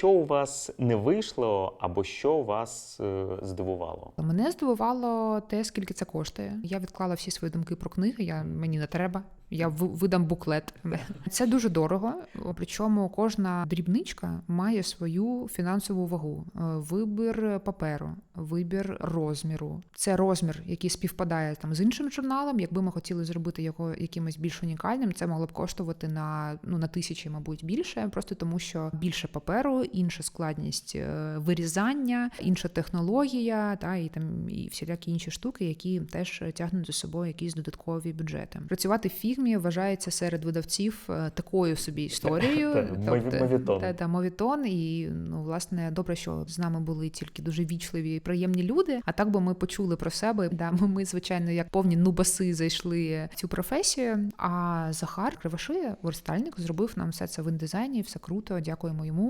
що у вас не вийшло, або що вас е, здивувало? Мене здивувало те, скільки це коштує. Я відклала всі свої думки про книги. Я мені не треба. Я видам буклет. Це дуже дорого. Причому кожна дрібничка має свою фінансову вагу. Е, Вибір паперу, вибір розміру. Це розмір, який співпадає там з іншим журналом. Якби ми хотіли зробити його якимось більш унікальним, це могло б коштувати на ну на тисячі, мабуть, більше, просто тому що більше паперу, інша складність е, вирізання, інша технологія, та і там і всілякі інші штуки, які теж тягнуть за собою якісь додаткові бюджети. Працювати в фігмі вважається серед видавців е, такою собі історією. Та, мовітон. та, та мовітон, і ну власне добре, що з нами були тільки дуже вічливі і приємні люди. А так би ми почули про себе. Да, ми, звичайно, як повні нубаси зайшли в цю професію. А Захар Кривошия, верстальник, зробив нам все це в індизайні, все круто. Дякуємо йому.